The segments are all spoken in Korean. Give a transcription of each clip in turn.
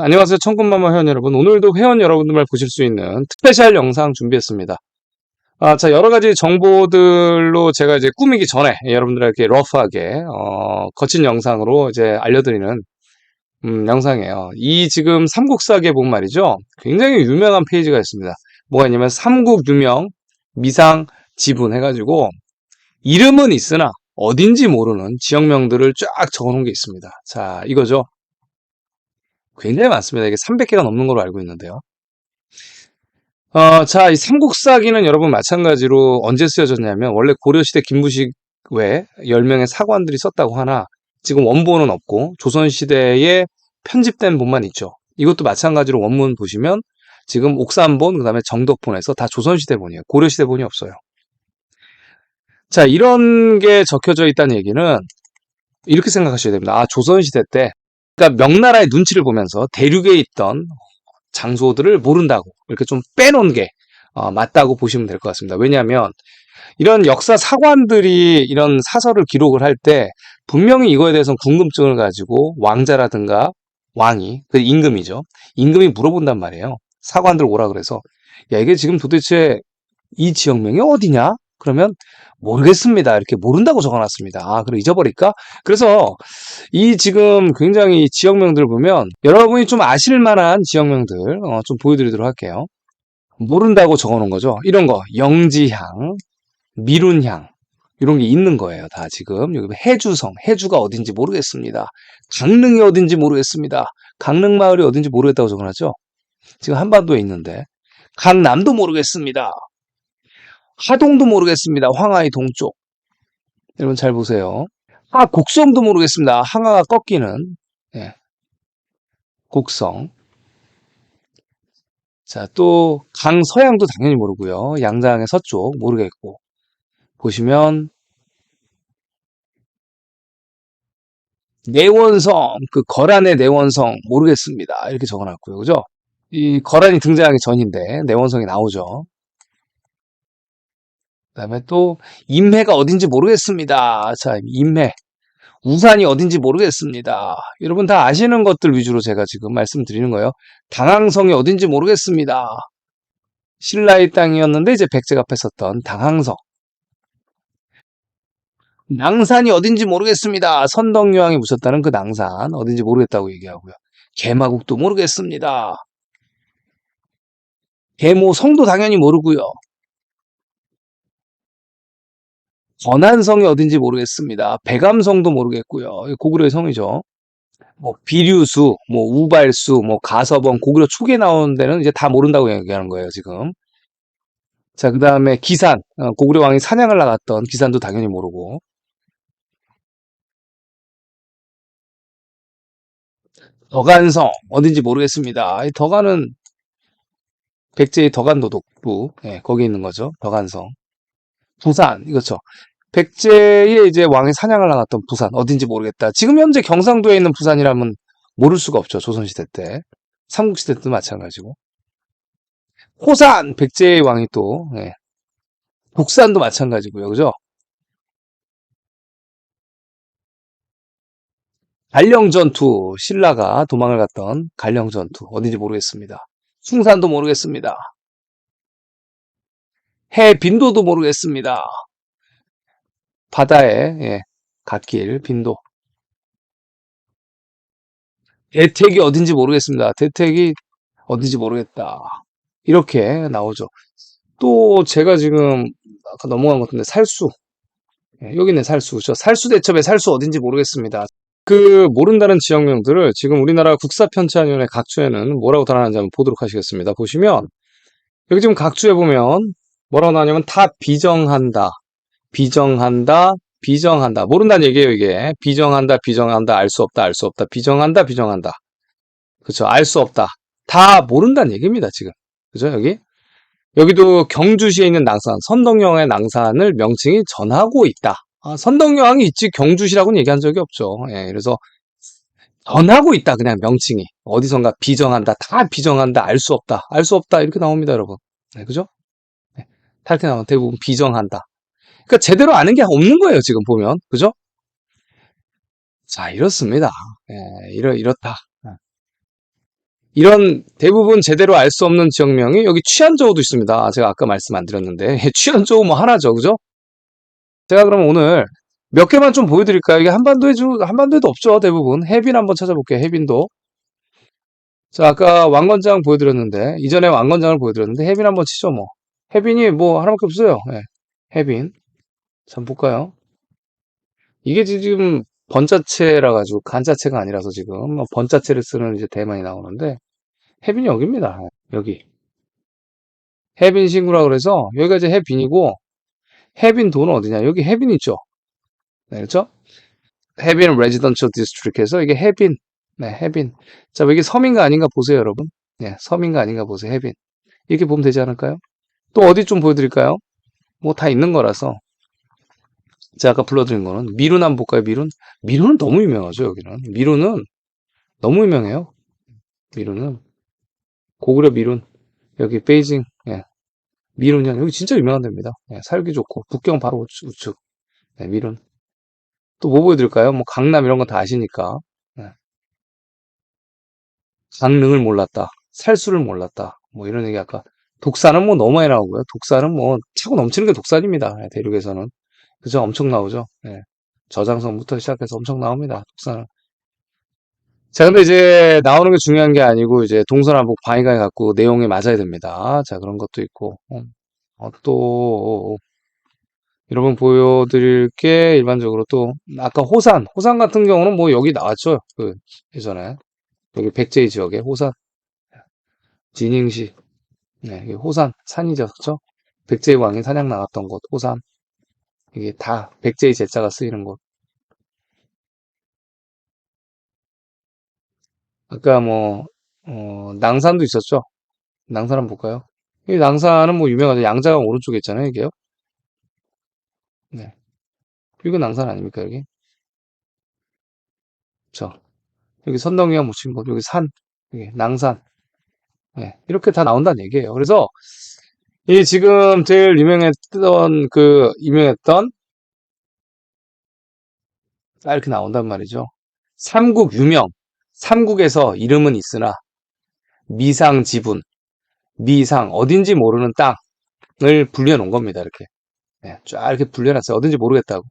안녕하세요. 천군마마 회원 여러분. 오늘도 회원 여러분들만 보실 수 있는 스페셜 영상 준비했습니다. 아, 자, 여러 가지 정보들로 제가 이제 꾸미기 전에 여러분들에게 러프하게, 어, 거친 영상으로 이제 알려드리는, 음, 영상이에요. 이 지금 삼국사기에 보면 말이죠. 굉장히 유명한 페이지가 있습니다. 뭐가 있냐면, 삼국 유명, 미상, 지분 해가지고, 이름은 있으나, 어딘지 모르는 지역명들을 쫙 적어 놓은 게 있습니다. 자, 이거죠. 굉장히 많습니다. 이게 300개가 넘는 걸로 알고 있는데요. 어, 자, 이 삼국사기는 여러분 마찬가지로 언제 쓰여졌냐면 원래 고려시대 김부식 외 10명의 사관들이 썼다고 하나 지금 원본은 없고 조선시대에 편집된 본만 있죠. 이것도 마찬가지로 원문 보시면 지금 옥산본, 그 다음에 정덕본에서 다 조선시대 본이에요. 고려시대 본이 없어요. 자, 이런 게 적혀져 있다는 얘기는 이렇게 생각하셔야 됩니다. 아, 조선시대 때 그러니까 명나라의 눈치를 보면서 대륙에 있던 장소들을 모른다고 이렇게 좀 빼놓은 게 어, 맞다고 보시면 될 것 같습니다. 왜냐하면 이런 역사 사관들이 이런 사설을 기록을 할 때 분명히 이거에 대해서는 궁금증을 가지고 왕자라든가 왕이 그 임금이죠. 임금이 물어본단 말이에요. 사관들 오라 그래서 야 이게 지금 도대체 이 지역명이 어디냐? 그러면 모르겠습니다. 이렇게 모른다고 적어놨습니다. 아, 그럼 잊어버릴까? 그래서 이 지금 굉장히 지역명들 보면 여러분이 좀 아실 만한 지역명들 어, 좀 보여드리도록 할게요. 모른다고 적어놓은 거죠. 이런 거 영지향, 미룬향 이런 게 있는 거예요. 다 지금 여기 해주성, 해주가 어딘지 모르겠습니다. 강릉이 어딘지 모르겠습니다. 강릉 마을이 어딘지 모르겠다고 적어놨죠. 지금 한반도에 있는데 강남도 모르겠습니다. 하동도 모르겠습니다. 황하의 동쪽. 여러분 잘 보세요. 아, 곡성도 모르겠습니다. 항아가 꺾이는. 예. 곡성. 자, 또 강 서양도 당연히 모르고요. 양장의 서쪽 모르겠고. 보시면 내원성, 그 거란의 내원성 모르겠습니다. 이렇게 적어놨고요. 그죠? 이 거란이 등장하기 전인데 내원성이 나오죠. 그 다음에 또 임해가 어딘지 모르겠습니다. 자, 임해. 우산이 어딘지 모르겠습니다. 여러분 다 아시는 것들 위주로 제가 지금 말씀드리는 거예요. 당항성이 어딘지 모르겠습니다. 신라의 땅이었는데 이제 백제가 뺐었던 당항성. 낭산이 어딘지 모르겠습니다. 선덕여왕이 묻혔다는 그 낭산 어딘지 모르겠다고 얘기하고요. 개마국도 모르겠습니다. 계모성도 당연히 모르고요. 전한성이 어딘지 모르겠습니다. 배감성도 모르겠고요. 고구려의 성이죠. 뭐 비류수, 뭐 우발수, 뭐 가서번, 고구려 초기에 나오는 데는 이제 다 모른다고 얘기하는 거예요, 지금. 자, 그 다음에 기산, 어, 고구려 왕이 사냥을 나갔던 기산도 당연히 모르고. 덕안성, 어딘지 모르겠습니다. 이 덕안은 백제의 덕안 도독부, 예, 거기 있는 거죠. 덕안성. 부산, 이거죠. 백제의 이제 왕이 사냥을 나갔던 부산, 어딘지 모르겠다. 지금 현재 경상도에 있는 부산이라면 모를 수가 없죠. 조선시대 때. 삼국시대 때도 마찬가지고. 호산, 백제의 왕이 또, 예. 북산도 마찬가지고요. 그죠? 갈령전투, 신라가 도망을 갔던 갈령전투, 어딘지 모르겠습니다. 숭산도 모르겠습니다. 해 빈도도 모르겠습니다. 바다에 예, 갓길 빈도. 대택이 어딘지 모르겠습니다. 대택이 어딘지 모르겠다. 이렇게 나오죠. 또 제가 지금 아까 넘어간 것 같은데 살수. 예, 여기 있는 살수. 저 살수 대첩의 살수 어딘지 모르겠습니다. 그 모른다는 지역명들을 지금 우리나라 국사편찬위원회 각주에는 뭐라고 달아놨는지 한번 보도록 하시겠습니다. 보시면 여기 지금 각주에 보면 뭐라고 나오냐면 다 비정한다. 비정한다. 비정한다. 모른다는 얘기예요, 이게. 비정한다, 비정한다, 알 수 없다, 알 수 없다. 비정한다, 비정한다. 그쵸, 알수 없다. 다 모른다는 얘기입니다, 지금. 그죠, 여기? 여기도 경주시에 있는 낭산, 선덕여왕의 낭산을 명칭이 전하고 있다. 아, 선덕여왕이 있지 경주시라고는 얘기한 적이 없죠. 예, 그래서 전하고 있다, 그냥 명칭이. 어디선가 비정한다, 다 비정한다, 알 수 없다, 알 수 없다, 이렇게 나옵니다, 여러분. 네, 그죠? 탈퇴 나오면 대부분 비정한다. 그러니까 제대로 아는 게 없는 거예요, 지금 보면. 그죠? 자, 이렇습니다. 예, 이렇, 이렇다. 이런 대부분 제대로 알 수 없는 지역명이 여기 취안저우도 있습니다. 제가 아까 말씀 안 드렸는데 취안저우 뭐 하나죠, 그죠? 제가 그럼 오늘 몇 개만 좀 보여드릴까요? 이게 한반도에 주 한반도에도 없죠, 대부분. 해빈 한번 찾아볼게요. 해빈도. 자, 아까 왕건장 보여드렸는데 이전에 왕건장을 보여드렸는데 해빈 한번 치죠, 뭐. 해빈이 뭐 하나밖에 없어요. 예. 해빈. 잠 볼까요? 이게 지금 번자체라 가지고 간자체가 아니라서 지금 뭐 번자체를 쓰는 이제 대만이 나오는데 해빈이 여기입니다. 여기. 해빈 신구라 그래서 여기가 이제 해빈이고 해빈 도는 어디냐? 여기 해빈 있죠. 네, 그렇죠? 해빈 레지던셜 디스트릭에서 이게 해빈. 네, 해빈. 자, 뭐 이게 섬인가 아닌가 보세요, 여러분. 네, 섬인가 아닌가 보세요, 해빈. 이렇게 보면 되지 않을까요? 또 어디 좀 보여드릴까요? 뭐 다 있는 거라서. 제가 아까 불러드린 거는 미룬 한번 볼까요, 미룬? 미룬은 너무 유명하죠, 여기는. 미룬은 너무 유명해요. 미룬은. 고구려 미룬. 여기 베이징. 예. 미룬이야. 여기 진짜 유명한 데입니다. 예, 살기 좋고. 북경 바로 우측. 우측. 네, 미룬. 또 뭐 보여드릴까요? 뭐 강남 이런 건다 아시니까. 예. 강릉을 몰랐다. 살수를 몰랐다. 뭐 이런 얘기 아까. 독산은 뭐 너무 많이 나오고요. 독산은 뭐 차고 넘치는 게 독산입니다. 예, 대륙에서는. 그죠? 엄청 나오죠. 예. 저장성부터 시작해서 엄청 나옵니다. 독산은. 자, 근데 이제 나오는 게 중요한 게 아니고 이제 동서남북 방위간에 갖고 내용이 맞아야 됩니다. 자, 그런 것도 있고. 어, 어, 또 여러분 보여드릴 게 일반적으로 또 아까 호산, 호산 같은 경우는 뭐 여기 나왔죠. 그 예전에 여기 백제의 지역에 호산, 진잉시, 네, 호산 산이죠, 그죠? 백제의 왕이 사냥 나갔던 곳 호산. 이게 다 백제의 제자가 쓰이는 곳. 아까 뭐 어, 낭산도 있었죠. 낭산 한번 볼까요? 이 낭산은 뭐 유명하죠. 양자강 오른쪽에 있잖아요, 이게요. 네. 이거 낭산 아닙니까, 여기? 저 여기 선덕이가 묻힌 곳, 여기 산, 여기 낭산. 네. 이렇게 다 나온다는 얘기예요. 그래서 이 지금 제일 유명했던 그 유명했던 딱 이렇게 나온단 말이죠. 삼국 유명. 삼국에서 이름은 있으나 미상 지분, 미상 어딘지 모르는 땅을 불려놓은 겁니다. 이렇게 네, 쫙 이렇게 불려놨어요. 어딘지 모르겠다고.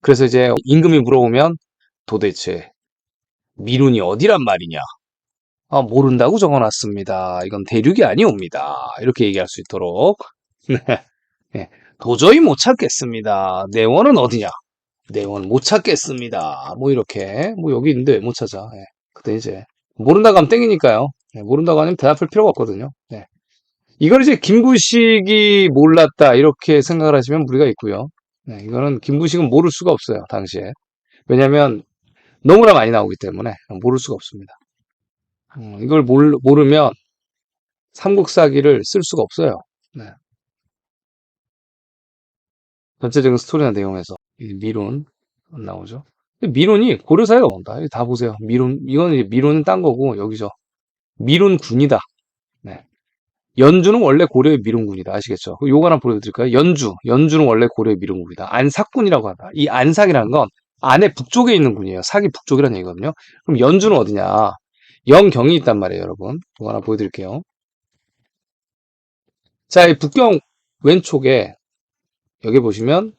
그래서 이제 임금이 물어보면 도대체 미룬이 어디란 말이냐? 아, 모른다고 적어놨습니다. 이건 대륙이 아니옵니다. 이렇게 얘기할 수 있도록. 네. 네. 도저히 못 찾겠습니다. 내원은 어디냐? 내원 못 찾겠습니다. 뭐 이렇게 뭐 여기 있는데 왜못 찾아? 예. 그때 이제 모른다고 하면 땡이니까요. 예, 모른다고 하면 대답할 필요가 없거든요. 예. 이걸 이제 김구식이 몰랐다 이렇게 생각을 하시면 무리가 있고요. 예, 이거는 김구식은 모를 수가 없어요. 당시에. 왜냐하면 너무나 많이 나오기 때문에 모를 수가 없습니다. 음, 이걸 모르, 모르면 삼국사기를 쓸 수가 없어요. 네. 전체적인 스토리나 내용에서 이 미론 안 나오죠. 미론이 고려사에 나온다. 다 보세요. 미론 이건 이제 미론은 딴 거고 여기죠. 미론군이다. 네. 연주는 원래 고려의 미론군이다. 아시겠죠? 그 요거 하나 보여드릴까요? 연주. 연주는 원래 고려의 미론군이다. 안삭군이라고 한다. 이 안삭이라는 건 안에 북쪽에 있는 군이에요. sak이 북쪽이라는 얘기거든요. 그럼 연주는 어디냐? 영경이 있단 말이에요, 여러분. 이거 하나 보여드릴게요. 자, 이 북경 왼쪽에 여기 보시면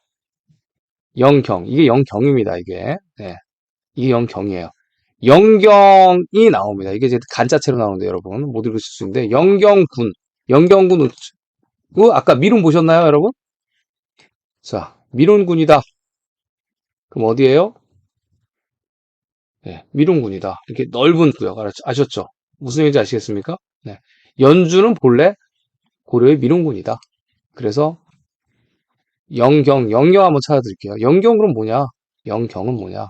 영경 이게 영경입니다. 이게 네. 이게 영경이에요. 영경이 나옵니다. 이게 이제 간자체로 나오는데 여러분 못 읽으실 수 있는데 영경군 영경군 우측 그 아까 미룬 보셨나요, 여러분? 자, 미룬군이다. 그럼 어디예요? 네, 미룬군이다. 이렇게 넓은 구역 아셨죠? 무슨 얘기인지 아시겠습니까? 네. 연주는 본래 고려의 미룬군이다. 그래서 영경, 영경 한번 찾아드릴게요. 영경 그럼 뭐냐? 영경은 뭐냐?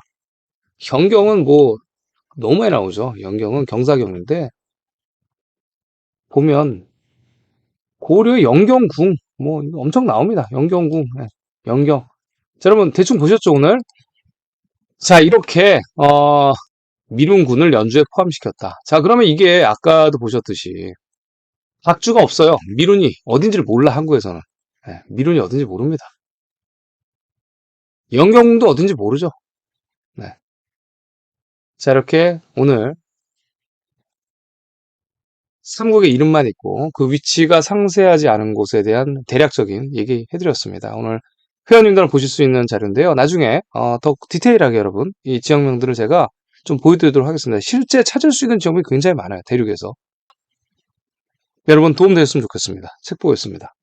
경경은 뭐 너무 많이 나오죠. 영경은 경사경인데 보면 고려 영경궁 뭐 엄청 나옵니다. 영경궁, 네, 영경. 자, 여러분 대충 보셨죠 오늘? 자 이렇게 어, 미룬군을 연주에 포함시켰다. 자 그러면 이게 아까도 보셨듯이 박주가 없어요. 미룬이 어딘지를 몰라 한국에서는. 네, 미룬이 어딘지 모릅니다. 영경도 어딘지 모르죠. 네. 자, 이렇게 오늘 삼국의 이름만 있고 그 위치가 상세하지 않은 곳에 대한 대략적인 얘기 해드렸습니다. 오늘 회원님들 보실 수 있는 자료인데요. 나중에 어, 더 디테일하게 여러분 이 지역명들을 제가 좀 보여드리도록 하겠습니다. 실제 찾을 수 있는 지역이 굉장히 많아요. 대륙에서. 여러분 도움 되셨으면 좋겠습니다. 책 보겠습니다.